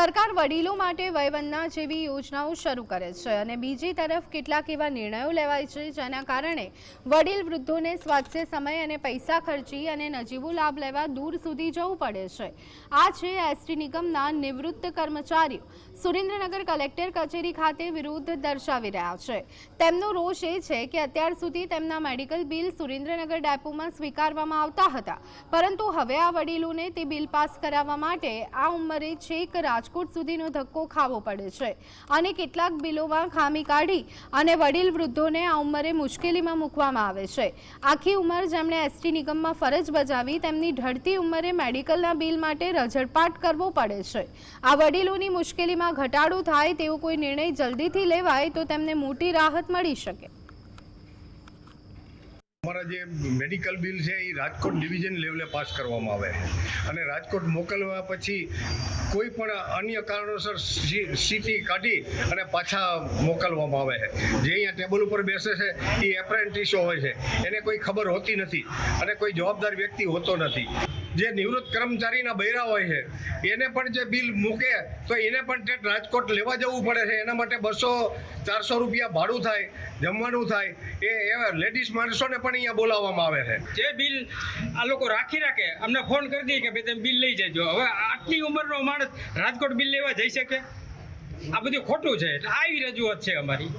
સરકાર વડીલો માટે વયવંદના જેવી યોજનાઓ શરૂ કરે છે અને બીજી તરફ કેટલાક એવા નિર્ણયો લેવાય છે જેના કારણે વડીલ વૃદ્ધોને સ્વાસ્થ્ય સમય અને પૈસા ખર્ચી અને નજીવો લાભ લેવા દૂર સુધી જવું પડે છે. આ છે એસટી નિગમના નિવૃત્ત કર્મચારીઓ. સુરેન્દ્રનગર કલેક્ટર કચેરી ખાતે વિરોધ દર્શાવી રહ્યા છે. તેમનો રોષ એ છે કે અત્યાર સુધી તેમના મેડિકલ બિલ સુરેન્દ્રનગર ડેપોમાં સ્વીકારવામાં આવતા હતા. પરંતુ હવે આ વડીલોને તે બિલ પાસ કરાવવા માટે આ ઉંમરે છેક રાજકોટ સુધીનો ધક્કો ખાવો પડે છે. અને કેટલાક બિલોમાં ખામી કાઢી અને વડીલ વૃદ્ધોને આ ઉંમરે મુશ્કેલીમાં મૂકવામાં આવે છે. આખી ઉંમર જેમણે એસટી નિગમમાં ફરજ બજાવી, તેમની ઢળતી ઉંમરે મેડિકલના બિલ માટે રઝળપાટ કરવો પડે છે. આ વડીલોની મુશ્કેલીમાં ઘટાડો થાય તેવો કોઈ નિર્ણય જલ્દીથી લેવાય તો તેમને મોટી રાહત મળી શકે. અમારા જે મેડિકલ બિલ છે એ રાજકોટ ડિવિઝન લેવલે પાસ કરવામાં આવે અને રાજકોટ મોકલવા પછી કોઈ પણ અન્ય કારણોસર સીટી કાઢી અને પાછા મોકલવામાં આવે છે. જે અહીંયા ટેબલ ઉપર બેસે છે, એ એપ્રેન્ટિસો હોય છે. એને કોઈ ખબર હોતી નથી અને કોઈ જવાબદાર વ્યક્તિ હોતો નથી. જે નિવૃત્ત કર્મચારીના બૈરા હોય છે, એને પણ જે બિલ મૂકે, તો એને પણ ટેટ રાજકોટ લેવા જવું પડે છે. એના માટે બસો, ચારસો રૂપિયા ભાડું થાય, જમવાનું થાય. એ લેડીઝ માણસોને પણ અહીંયા બોલાવવામાં આવે છે. જે બિલ આ લોકો રાખી રાખે, અમને ફોન કરી દઈએ કે ભાઈ તમે બિલ લઈ જજો. હવે આટલી ઉંમરનો માણસ રાજકોટ બિલ લેવા જઈ શકે? આ બધું ખોટું છે. આવી રજૂઆત છે અમારી.